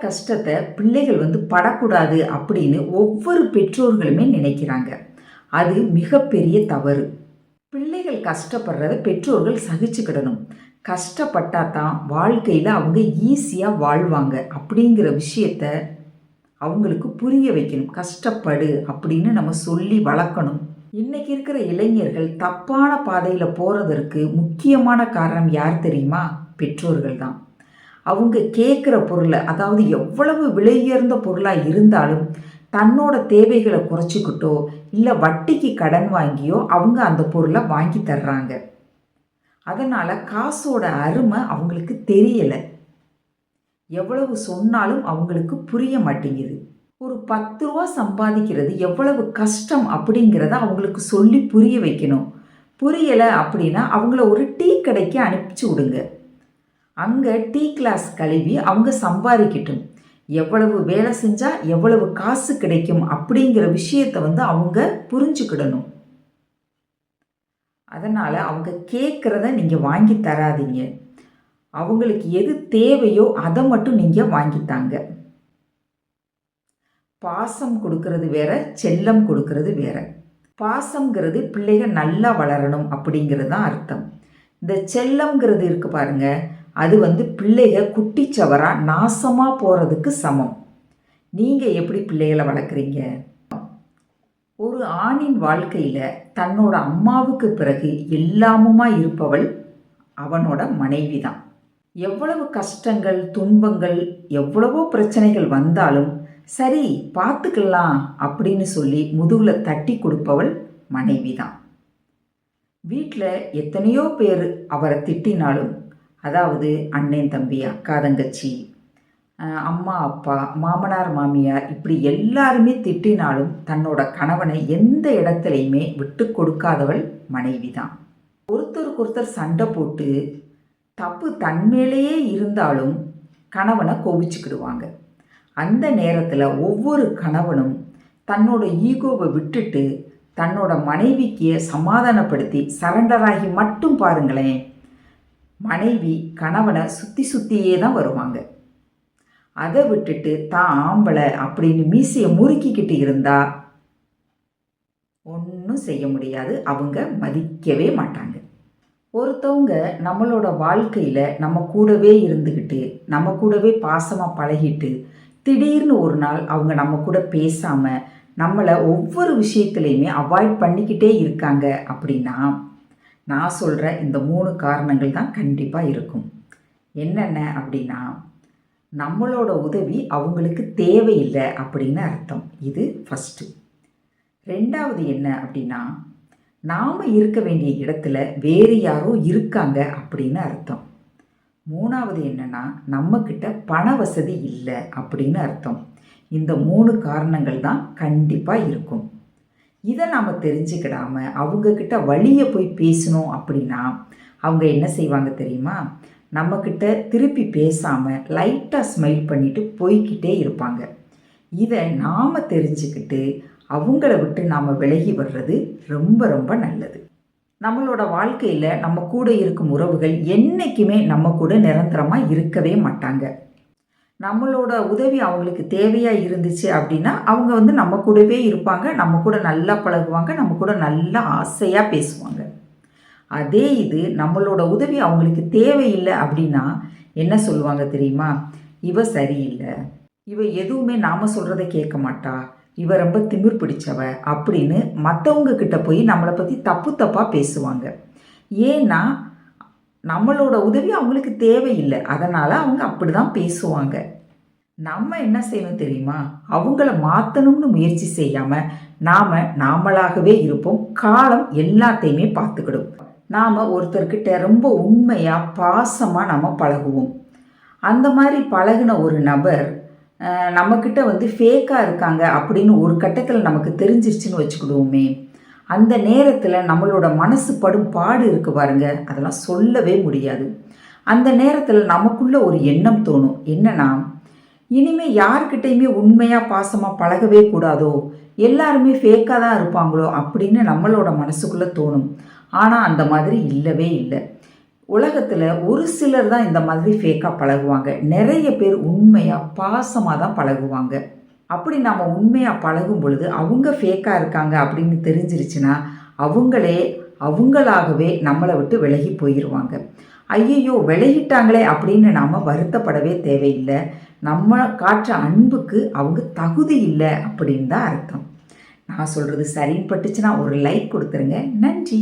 கஷ்டத்தை பிள்ளைகள் வந்து படக்கூடாது அப்படின்னு ஒவ்வொரு பெற்றோர்களுமே நினைக்கிறாங்க. அது மிகப்பெரிய தவறு. பிள்ளைகள் கஷ்டப்படுறத பெற்றோர்கள் சகிச்சுக்கிடணும். கஷ்டப்பட்டா தான் வாழ்க்கையில் அவங்க ஈஸியாக வாழ்வாங்க அப்படிங்கிற விஷயத்த அவங்களுக்கு புரிய வைக்கணும். கஷ்டப்படு அப்படின்னு நம்ம சொல்லி வளர்க்கணும். இன்னைக்கு இருக்கிற இளைஞர்கள் தப்பான பாதையில் போகிறதற்கு முக்கியமான காரணம் யார் தெரியுமா? பெற்றோர்கள் தான். அவங்க கேட்குற பொருளை அதாவது எவ்வளவு விலையுயர்ந்த பொருளாக இருந்தாலும் தன்னோட தேவைகளை குறைச்சிக்கிட்டோ இல்லை வட்டிக்கு கடன் வாங்கியோ அவங்க அந்த பொருளை வாங்கி தர்றாங்க. அதனால் காசோட அருமை அவங்களுக்கு தெரியலை. எவ்வளவு சொன்னாலும் அவங்களுக்கு புரிய மாட்டேங்குது. ஒரு பத்து ரூபா சம்பாதிக்கிறது எவ்வளவு கஷ்டம் அப்படிங்கிறத அவங்களுக்கு சொல்லி புரிய வைக்கணும். புரியலை அப்படின்னா அவங்கள ஒரு டீ கடைக்கு அனுப்பிச்சு விடுங்க. அங்கே டீ கிளாஸ் கழுவி அவங்க சம்பாதிக்கட்டும். எவ்வளவு வேலை செஞ்சால் எவ்வளவு காசு கிடைக்கும் அப்படிங்கிற விஷயத்தை வந்து அவங்க புரிஞ்சுக்கிடணும். அதனால் அவங்க கேட்குறத நீங்கள் வாங்கி தராதீங்க. அவங்களுக்கு எது தேவையோ அதை மட்டும் நீங்கள் வாங்கித்தாங்க பாசம் கொடுக்கறது வேற செல்லம் கொடுக்கறது வேற. பாசம்ங்கிறது பிள்ளைகள் நல்லா வளரணும் அப்படிங்கிறது தான் அர்த்தம். இந்த செல்லம்ங்கிறது இருக்குது பாருங்கள் அது வந்து பிள்ளைக குட்டிச்சவராக நாசமாக போகிறதுக்கு சமம். நீங்கள் எப்படி பிள்ளைகளை வளர்க்குறீங்க? ஒரு ஆணின் வாழ்க்கையில் தன்னோட அம்மாவுக்கு பிறகு எல்லாமுமா இருப்பவள் அவனோட மனைவி தான் எவ்வளவு கஷ்டங்கள் துன்பங்கள் எவ்வளவோ பிரச்சனைகள் வந்தாலும் சரி பார்த்துக்கலாம் அப்படின்னு சொல்லி முதுகில் தட்டி கொடுப்பவள் மனைவி தான் வீட்டில் எத்தனையோ பேர் அவரை திட்டினாலும் அதாவது அண்ணன் தம்பி அக்கா தங்கச்சி அம்மா அப்பா மாமனார் மாமியார் இப்படி எல்லாருமே திட்டினாலும் தன்னோட கணவனை எந்த இடத்துலையுமே விட்டு கொடுக்காதவள் மனைவி தான் ஒருத்தருக்கு ஒருத்தர் சண்டை போட்டு தப்பு தன்மேலேயே இருந்தாலும் கணவனை கோபிச்சுக்கிடுவாங்க அந்த நேரத்தில் ஒவ்வொரு கணவனும் தன்னோட ஈகோவை விட்டுட்டு தன்னோட மனைவிக்கு சமாதானப்படுத்தி சரண்டராகி மட்டும் பாருங்களேன் மனைவி கணவனை சுற்றி சுற்றியே தான் வருவாங்க. அதை விட்டுட்டு தான் ஆம்பளை அப்படின்னு மீசையை முறுக்கிக்கிட்டு இருந்தா ஒன்றும் செய்ய முடியாது. அவங்க மதிக்கவே மாட்டாங்க. ஒருத்தவங்க நம்மளோட வாழ்க்கையில் நம்ம கூடவே இருந்துக்கிட்டு நம்ம கூடவே பாசமாக பழகிட்டு திடீர்னு ஒரு நாள் அவங்க நம்ம கூட பேசாமல் நம்மளை ஒவ்வொரு விஷயத்துலையுமே அவாய்ட் பண்ணிக்கிட்டே இருக்காங்க அப்படின்னா நான் சொல்கிற இந்த மூணு காரணங்கள் தான் கண்டிப்பாக இருக்கும். என்னென்ன அப்படின்னா நம்மளோட உதவி அவங்களுக்கு தேவையில்லை அப்படின்னு அர்த்தம். இது ஃபஸ்ட்டு ரெண்டாவது என்ன அப்படின்னா நாம் இருக்க வேண்டிய இடத்துல வேறு யாரோ இருக்காங்க அப்படின்னு அர்த்தம். மூணாவது என்னென்னா நம்மக்கிட்ட பண வசதி இல்லை அப்படின்னு அர்த்தம். இந்த மூணு காரணங்கள் தான் கண்டிப்பாக இருக்கும். இதை நாம் தெரிஞ்சுக்கிடாமல் அவங்கக்கிட்ட வழியை போய் பேசணும் அப்படின்னா அவங்க என்ன செய்வாங்க தெரியுமா? நம்மக்கிட்ட திருப்பி பேசாமல் லைட்டாக ஸ்மைல் பண்ணிவிட்டு போய்கிட்டே இருப்பாங்க. இதை நாம் தெரிஞ்சுக்கிட்டு அவங்கள விட்டு நாம் விலகி வர்றது ரொம்ப ரொம்ப நல்லது. நம்மளோட வாழ்க்கையில் நம்ம கூட இருக்கும் உறவுகள் என்றைக்குமே நம்ம கூட நிரந்தரமாக இருக்கவே மாட்டாங்க. நம்மளோட உதவி அவங்களுக்கு தேவையாக இருந்துச்சு அப்படின்னா அவங்க வந்து நம்ம கூடவே இருப்பாங்க நம்ம கூட நல்லா பழகுவாங்க நம்ம கூட நல்லா ஆசையாக பேசுவாங்க. அதே இது நம்மளோட உதவி அவங்களுக்கு தேவையில்லை அப்படின்னா என்ன சொல்லுவாங்க தெரியுமா? இவ சரியில்லை. இவ எதுவுமே நாம் சொல்கிறத கேட்க மாட்டா. இவ ரொம்ப திமிர் பிடிச்சவ அப்படின்னு மற்றவங்க கிட்ட போய் நம்மளை பற்றி தப்பு தப்பாக பேசுவாங்க. ஏன்னா நம்மளோட உதவி அவங்களுக்கு தேவையில்லை. அதனால் அவங்க அப்படி தான் பேசுவாங்க. நம்ம என்ன செய்யணும் தெரியுமா? அவங்கள மாற்றணும்னு முயற்சி செய்யாமல் நாம் நாமளாகவே இருப்போம். காலம் எல்லாத்தையுமே பார்த்துக்கிடும். நாம் ஒருத்தர்கிட்ட ரொம்ப உண்மையாக பாசமாக நம்ம பழகுவோம். அந்த மாதிரி பழகின ஒரு நபர் நம்மக்கிட்ட வந்து ஃபேக்காக இருக்காங்க அப்படின்னு ஒரு கட்டத்தில் நமக்கு தெரிஞ்சிருச்சுன்னு வச்சுக்கிடுவோமே. அந்த நேரத்தில் நம்மளோட மனசு படும் பாடு இருக்குது பாருங்க. அதெல்லாம் சொல்லவே முடியாது. அந்த நேரத்தில் நமக்குள்ள ஒரு எண்ணம் தோணும். என்னன்னா இனிமே யார்கிட்டையுமே உண்மையாக பாசமாக பழகவே கூடாதோ எல்லாருமே ஃபேக்காக தான் இருப்பாங்களோ அப்படின்னு நம்மளோட மனசுக்குள்ளே தோணும். ஆனால் அந்த மாதிரி இல்லவே இல்லை. உலகத்தில் ஒரு சிலர் தான் இந்த மாதிரி ஃபேக்காக பழகுவாங்க. நிறைய பேர் உண்மையாக பாசமாக தான் பழகுவாங்க. அப்படி நாம் உண்மையாக பழகும் பொழுது அவங்க ஃபேக்காக இருக்காங்க அப்படின்னு தெரிஞ்சிருச்சுன்னா அவங்களே அவங்களாகவே நம்மளை விட்டு விலகி போயிடுவாங்க ஐயையோ விலகிட்டாங்களே அப்படின்னு நாம் வருத்தப்படவே தேவையில்லை. நம்ம காற்ற அன்புக்கு அவங்க தகுதி இல்லை அப்படின்னு தான் அர்த்தம். நான் சொல்கிறது சரின்னு பட்டுச்சுன்னா ஒரு லைக் கொடுத்துருங்க. நன்றி.